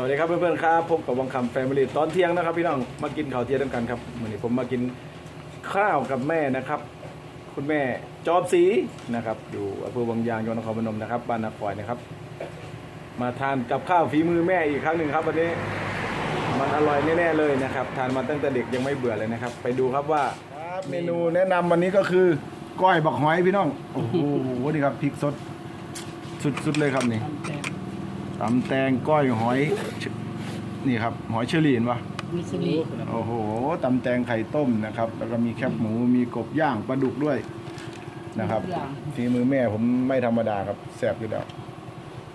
สวัสดีครับเพื่อนๆครับพบกับวังคำแฟมิลี่ตอนเที่ยงนะครับ พี่น้องมากินข้าวเที่ยงด้วยกันครับวันนี้ผมมากินข้าวกับแม่นะครับ คุณแม่จอบสีนะครับ อยู่อำเภอวังยางจังหวัดนครพนมนะครับบ้านนาคอยนะครับ มาทานกับข้าวฝีมือแม่อีกครั้งหนึ่งครับวันนี้มันอร่อยแน่ๆเลยนะครับ ทานมาตั้งแต่เด็กยังไม่เบื่อเลยนะครับ ไปดูครับว่าเมนูแนะนำวันนี้ก็คือก้อยบักหอยพี่น้องโอ้โหนี่ครับพริกสดสุดๆเลยครับนี่ ตำแตงก้อยหอยเชนี่ครับ หอยเชอรี่เห็นปะมิสลิโอ้โหตำแตงไข่ต้มนะครับ แล้วก็มีแคบหมูมีกบย่างปลาดุกด้วยนะครับฝีมือแม่ผมไม่ธรรมดาครับแซ่บอยู่แล้ว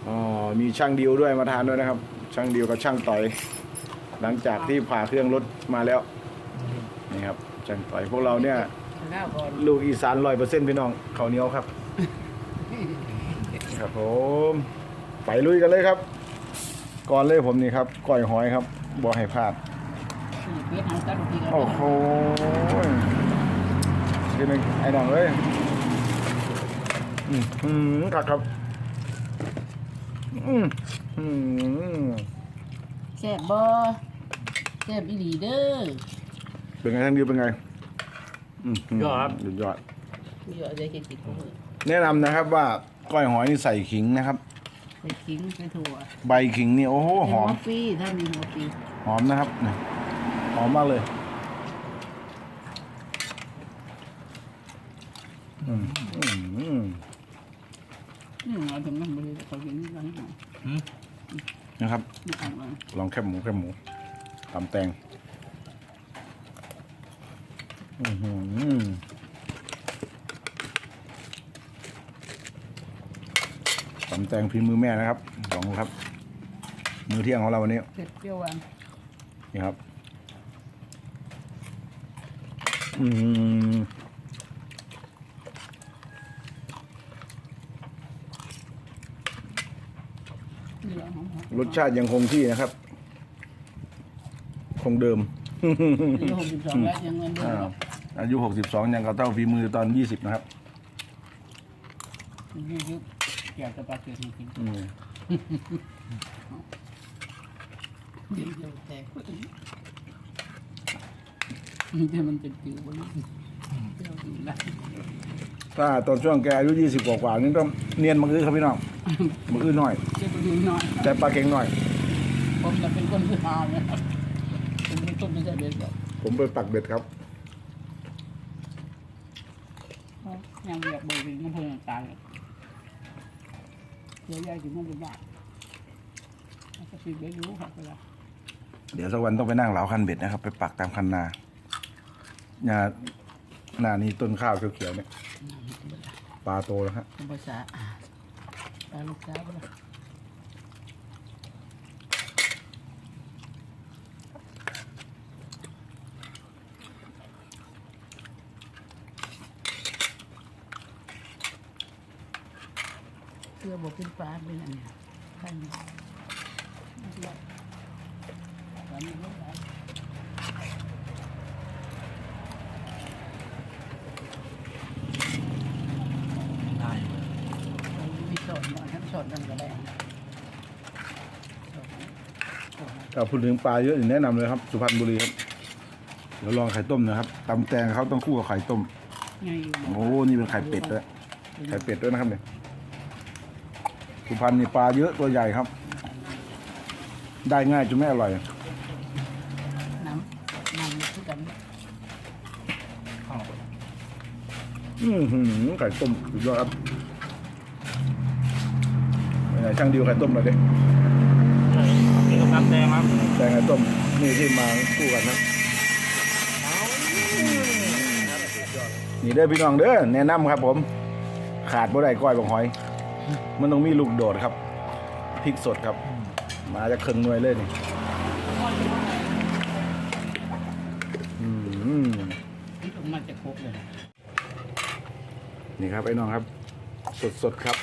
อ๋อมีช่างดิวด้วยมาทานด้วยนะครับ ช่างดิวกับช่างต่อย หลังจากที่ผ่าเครื่องรถมาแล้วนี่ครับช่างต่อยพวกเราเนี่ย ข้าวก่อนลูกอีสานร้อยเปอร์เซ็นต์พี่น้องข้าวเหนียวครับ ครับผม ไปลุยกันเลยครับ ก่อนเลยผมนี่ครับก้อยหอยครับบอให้พลาดเพียรทางตัดทีกันโอ้โหกินเลยไอ้น้องเอ้ยอืมอืมครับครับอืมอืมแซ่บบ่แซ่บอีหลีเด้อเป็นไงท่านดิวเป็นไงอืมยอดครับ สุดยอดเยอะเลยกินกินของมือ แนะนำนะครับว่าก้อยหอยนี่ใส่ขิงนะครับ ไปขิงไปถั่วใบขิงนี่โอ้โหหอมฟรีถ้ามีหัวฟรีหอมนะครับนี่หอมมากเลยอืมอืมอืมอืมเอาถึงนั่นบ่ได้เขากินกันหน่อยนะครับนี่เอามาลองแคบหมูแคบหมูตำแตง อื้อหือ ตำแตงพิมพ์มือแม่นะครับลองดูครับ มือเที่ยงของเราวันนี้เผ็ดเปรี้ยวหวานนี่ครับ อืมนี่แหละหอมรสชาติยังคงที่นะครับ คงเดิมๆอายุหกสิบสองแล้วยังเงินเดือนอ่าอายุ 62 ยังกระเต้าฝีมือตอน 20 นะครับ ยุยุ อยากจะปลาเกลือจริงอืมๆเดี๋ยวเดี๋ยวแตกแต่มันเป็นผิวบนเปรี้ยวดีนะถ้าตอนช่วงแกอายุ20กว่าๆนี่ก็เนียนมังอื้อครับพี่น้องมังอื้อน้อย เจะไปดูหน่อย แต่ปลาเก่งน้อย ผมจะเป็นคนที่หาเนี่ยผมเป็นคนไม่ใช่เบสแบบผมไปปักเบ็ดครับ ยังอยากเบิกเป็นน้ำเพลิงตายเลย เดี๋ยวยายถึงมันเป็นบ้าเอาสติไปรู้ครับเวลาเดี๋ยวสักวันต้องไปนั่งเหลาคันเบ็ดนะครับ ไปปักตามคันนาหญ้าหน้านี้ต้นข้าวเขียวๆเนี่ยปลาโตแล้วฮะธรรมชาติตาลูกสาวก็เล ยเสื้อบอกเป็นฟ้าเป็นอันนี้ใช่ไหมไม่ใช่ตอนนี้ไม่ได้มีสอนหน่อยทั้งสอนนั่นก็ได้ถ้าพูดถึงปลาเยอะอีกแนะนำเลยครับ สุพรรณบุรีครับ เดี๋ยวลองไข่ต้มนะครับตำแตงเขาต้องคู่กับไข่ต้มไงโอ้ นี่เป็นไข่เป็ดด้วย ไข่เป็ดด้วยนะครับเนี่ย สุพรรณนี่ปลาเยอะตัวใหญ่ครับ ได้ง่ายจนไม่อร่อย น้ำน้ำคือกันอือหือไข่ต้มสุดยอดครับเป็นไงช่างดิวไข่ต้มหน่อยดินี่ก็น้ำแดงครับแตงไข่ต้มนี่ที่มาคู่กันครับนี่เด้อพี่น้องเด้อแนะนำครับผม ขาดบ่ได้ก้อยบังหอย มันต้องมีลูกโดดครับพริกสดครับ มาจากเครื่องหน่วยเลยนี่อืมที่ผมมาจะครบเลยนี่ครับไอ้น้องครับ สดสดๆครับ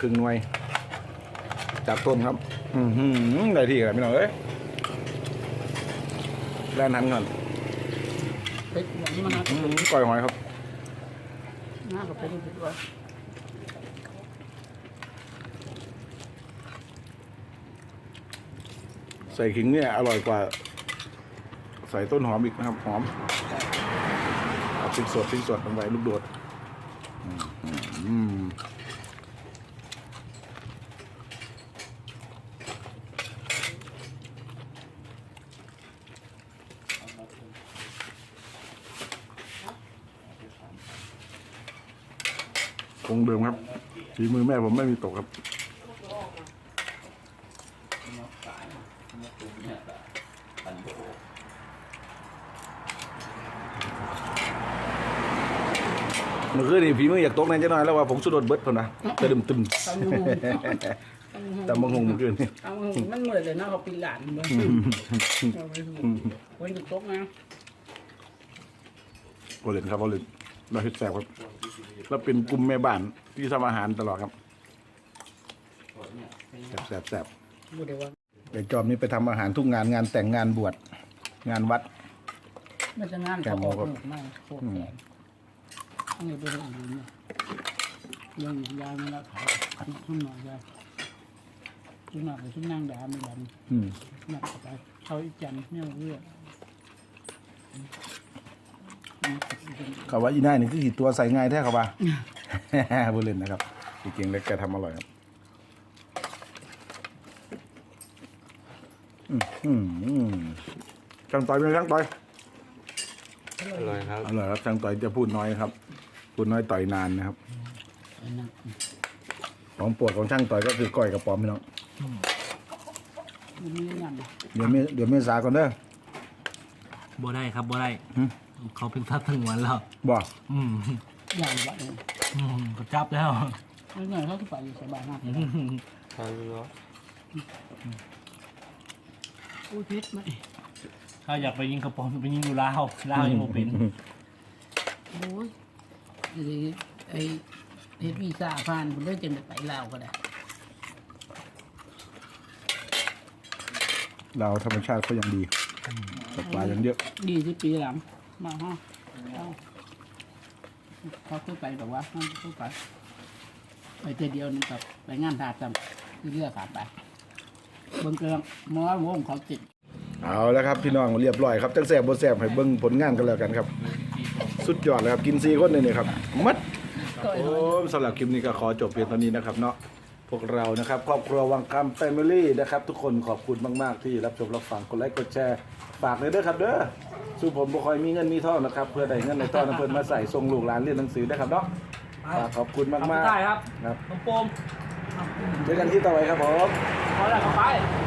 ครึ่งหน่วย จากต้นครับ อือหือได้ที่ครับพี่น้องเอ้ยแล่นทันก่อนเป็ดอย่างนี้มันน่าอืมก้อยหอยครับน่ากับเป็ดเป็ดว่า ใส่ขิงเนี่ยอร่อยกว่า ใส่ต้นหอมอีกนะครับหอมเอาพริกสดพริกสดลงไปลูกโดดอืมคงเดิมครับฝีมือแม่ผมไม่มีตกครับ เมื่อคืนนี่ฝีมืออยากตกในจะน้อยแล้วว่าผมสุดโดดเบิดเพิ่นนะตะดึมตึมตำหูตำบังหงเมื่อคืนนี่ตำหูมันเหมือนเลยนะเขาปีหลานเลยเอาไปหูวันหยุดตกนะบอลเลนครับบอลเลนเราเฮ็ดแซ่บครับแล้วเป็นกลุ่มแม่บ้านที่ทำอาหารตลอดครับแซ่บแซ่บแซ่บ บุเดี๋ยว ว่าไปจอมนี้ไปทำอาหารทุกงานงานแต่งงานบวชงานวัด มันจะงานเขาออกลูกมากโคตรแก่ต้องอยู่ด้วยอยู่เนี่ยยังยาวไม่ละขายขึ้นหน่อยยาวขึ้นหน่อยไปขึ้นนั่งด่าไม่ดันอืมหนักไปเขาอีจันเนี่ยเรื่องเขาว่าอีน่ายนี่คือขีดตัวใส่ง่ายแท้ครับว่าบอลเลนนะครับจริงๆแล้วแกทำอร่อยครับอืมอืมอืม ช่างต่อยเป็นไงช่างต่อยอร่อยครับอร่อยครับช่างต่อยจะพูดน้อยครับ พูดน้อยต่อยนานนะครับ ของโปวดของช่างต่อยก็คือก้อยกระป๋อมพี่น้องมันมีงานเดี๋ยวเมเดี๋ยวเมษาก่อนเด้อ บ่ได้ครับบ่ได้หึ เขาเป็นทัพทั้งวันแล้วบ่อืมใหญ่วะเองอืมก็จับแล้วแล้วเงินเขาก็ไปสบายมากใช่แล้ว อู้พิษไหมถ้าอยากไปยิงกระป๋องไปยิงอยู่ลาวลาวยังบ่เป็นโอ้ยไอ้ไอ้เฮ็ดวีซ่าผ่านผมได้จังได้ไปลาวก็ได้เราธรรมชาติเขายังดีสัตว์ป่ายังเยอะ ดีที่ปีหลังมาฮะเอาเขาขึ้นไปแต่ว่าเขาขึ้นไปไปเจอเดียวนึงกับไปงานทาจำเลือกขาดไป เบิ่งเกลืองมอวงเขาติดเอาแล้วครับพี่น้องเรียบร้อยครับจังแสบบ่แสบให้เบิ่งผลงานกันแล้วกันครับ สุดยอดเลยครับกินซีคนเลยนี่ครับมัดก็โอ้สำหรับคลิปนี้ก็ขอจบเพียงเท่านี้นะครับเนาะพวกเรานะครับครอบครัววังคำแฟมิลี่นะครับ ทุกคนขอบคุณมากๆ ที่รับชมรับฟังกดไลค์กดแชร์ฝากเลยเด้อครับเด้อสู้ผมบ่ค่อยมีเงินมีทองนะครับเพื่อได้เงินในตอนนั้นเพิ่นมาใส่ส่งลูกหลานเรียนหนังสือนะครับเนาะฝากขอบคุณมากๆได้ครับครับน้องโปมเจอกันที่ต่อไปครับผมขอแล้วเข้า ไป